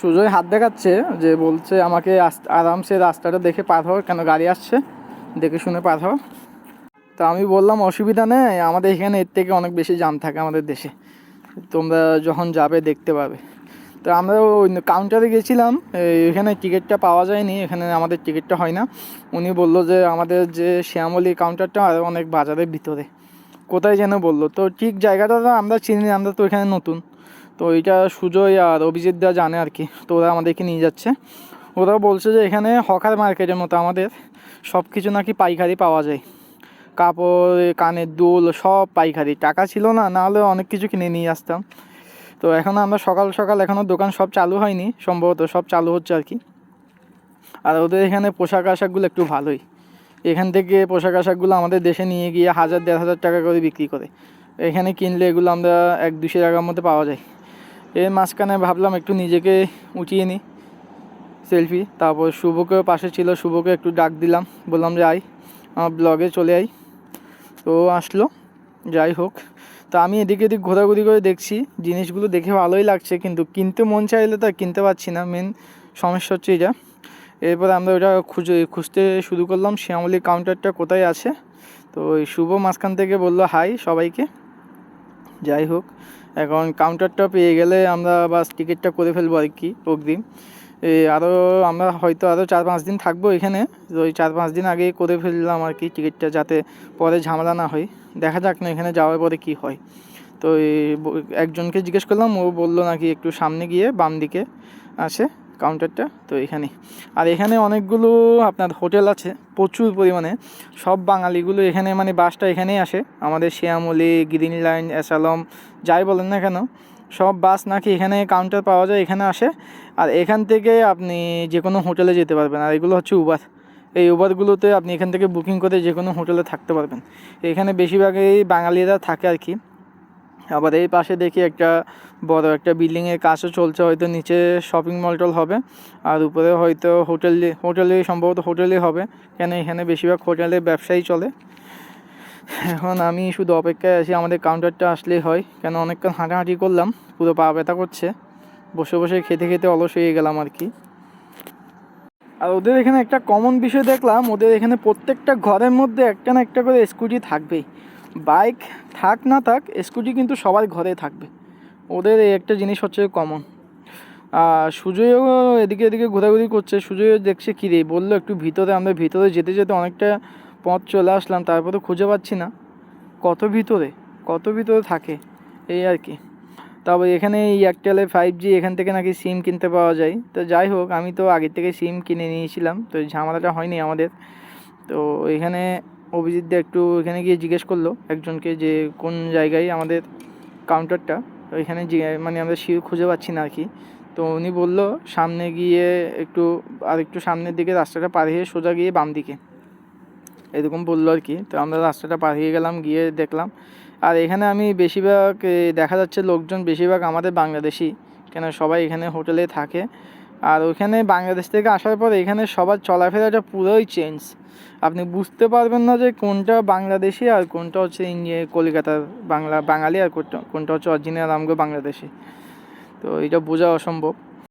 সুজয় হাত দেখাচ্ছে যে বলছে, আমাকে আরামসে রাস্তাটা দেখে পার কেন গাড়ি আসছে? দেখে শুনে পার তা আমি বললাম, অসুবিধা নেই, আমাদের এখানে এর থেকে অনেক বেশি জাম থাকে আমাদের দেশে। তোমরা যখন যাবে দেখতে পাবে। তো আমরা ওই কাউন্টারে গেছিলাম এখানে টিকিটটা পাওয়া যায়নি, এখানে আমাদের টিকিটটা হয় না। উনি বলল যে, আমাদের যে শ্যামলী কাউন্টারটা আরও অনেক বাজারের ভিতরে। কোথায় যেন বলল। তো ঠিক জায়গাটা তো আমরা চিনি আমরা তো এখানে নতুন। তো এটা সুজয় আর অভিজিৎ দা জানে আর কি, তো ওরা আমাদেরকে নিয়ে যাচ্ছে। ওরা বলছে যে এখানে হকার মার্কেটের মতো আমাদের সব কিছু নাকি পাইকারি পাওয়া যায়। কাপড়, কানের দুল সব পাইকারি, টাকা ছিল না না হলে অনেক কিছু কিনে নিয়ে আসতাম। তো এখন আমরা সকাল সকাল এখনও দোকান সব চালু হয়নি, সম্ভবত সব চালু হচ্ছে আর কি। আর ওদের এখানে পোশাক আশাকগুলো একটু ভালোই। এখান থেকে পোশাক আশাকগুলো আমাদের দেশে নিয়ে গিয়ে হাজার দেড় হাজার টাকা করে বিক্রি করে। এখানে কিনলে এগুলো আমরা এক দুশো টাকার মধ্যে পাওয়া যায়। এর মাঝখানে ভাবলাম একটু নিজেকে উঠিয়ে নিই সেলফি তারপর শুভকে পাশে ছিল, শুভকে একটু ডাক দিলাম, বললাম যে আই আমার ব্লগে চলে আই তো আসলো, যাই হোক। তো আমি এদিক এদিক ঘোরাঘুরি করে দেখছি, জিনিসগুলো দেখে ভালোই লাগছে, কিন্তু কিনতে মন চাইলে তো কিনতে পারছি না মেন সমস্যা হচ্ছে এটা এরপরে আমরা ওটা খুঁজে, খুঁজতে শুরু করলাম শ্যামলি কাউন্টারটা কোথায় আছে? তো ওই শুভ মাঝখান থেকে বলল, হাই সবাইকে। যাই হোক, এখন কাউন্টারটা পেয়ে গেলে আমরা বাস টিকিটটা করে ফেলব আর কি, অগ্রিম। আরও আমরা হয়তো আরও চার পাঁচ দিন থাকব এখানে ওই চার পাঁচ দিন আগেই করে ফেললাম আর কি টিকিটটা যাতে পরে ঝামেলা না হয়। দেখা যাক না এখানে যাওয়ার পরে কি হয়। তো একজনকে জিজ্ঞেস করলাম, ও বলল নাকি একটু সামনে গিয়ে বাম দিকে আছে কাউন্টারটা তো এখানে। আর এখানে অনেকগুলো আপনার হোটেল আছে, প্রচুর পরিমাণে। সব বাঙালিগুলো এখানে মানে বাসটা এখানেই আসে। আমাদের শিয়ামলি গ্রিন লাইন অ্যাসালম যাই বলেন না কেন, সব বাস নাকি এখানে কাউন্টার পাওয়া যায়, এখানে আসে। আর এখান থেকে আপনি যে কোনো হোটেলে যেতে পারবেন। আর এগুলো হচ্ছে উবার এই উবারগুলোতে আপনি এখান থেকে বুকিং করে যে কোনো হোটেলে থাকতে পারবেন। এখানে বেশিরভাগই বাঙালিরা থাকে আর কি। আবার এই পাশে দেখি একটা বড় একটা বিল্ডিংয়ের কাজও চলছে, হয়তো নিচে শপিং মল টল হবে। আর উপরে হয়তো হোটেল, হোটেলে সম্ভবত হোটেলে হবে, কেন এখানে বেশিরভাগ হোটেলে ব্যবসায়ী চলে। এখন আমি শুধু অপেক্ষায় আছি, আমাদের কাউন্টারটা আসলেই হয়, কেন অনেকক্ষণ হাঁটাহাঁটি করলাম, পুরো পা ব্যথা করছে। বসে বসে খেতে খেতে অলস হয়ে গেলাম আর কি। আর ওদের এখানে একটা কমন বিষয় দেখলাম, ওদের এখানে প্রত্যেকটা ঘরের মধ্যে একটা না একটা করে স্কুটি থাকবেই। বাইক থাক না থাক, স্কুটি কিন্তু সবার ঘরে থাকবে। ওদের এই একটা জিনিস হচ্ছে কমন আর সুজয়ও এদিকে এদিকে ঘোরাঘুরি করছে, সুজয়ও দেখছে কী রে, বলল একটু ভিতরে, আমরা ভিতরে যেতে যেতে অনেকটা পথ চলে আসলাম, তারপরে খুঁজে পাচ্ছি না। কত ভিতরে? কত ভিতরে থাকে? এই আর কি। তবে এখানে এয়ারটেলে ফাইভ জি এখান থেকে নাকি সিম কিনতে পাওয়া যায়। তো যাই হোক, আমি তো আগের থেকে সিম কিনে নিয়েছিলাম, তো ঝামেলাটা হয়নি আমাদের। তো এখানে অভিজিৎ দা একটু এখানে গিয়ে জিজ্ঞেস করল একজনকে যে কোন জায়গায় আমাদের কাউন্টারটা এখানে মানে আমরা শির খুঁজে পাচ্ছি না আর কি তো উনি বলল, সামনে গিয়ে একটু, আর একটু সামনের দিকে রাস্তাটা পার হয়ে সোজা গিয়ে বাম দিকে। এরকম বলল আর কি তো আমরা রাস্তাটা পার হয়ে গেলাম, গিয়ে দেখলাম। আর এখানে আমি বেশিরভাগ দেখা যাচ্ছে লোকজন বেশিরভাগ আমাদের বাংলাদেশি। কেন সবাই এখানে হোটেলে থাকে। আর ওখানে বাংলাদেশ থেকে আসার পর এখানে সবার চলাফেরাটা পুরোই চেঞ্জ আপনি বুঝতে পারবেন না যে কোনটা বাংলাদেশি আর কোনটা হচ্ছে ইন্ডিয়া কলকাতার বাংলা, বাঙালি আর কোনটা কোনটা হচ্ছে অরিজিনাল আমগো বাংলাদেশি। তো এটা বোঝা অসম্ভব।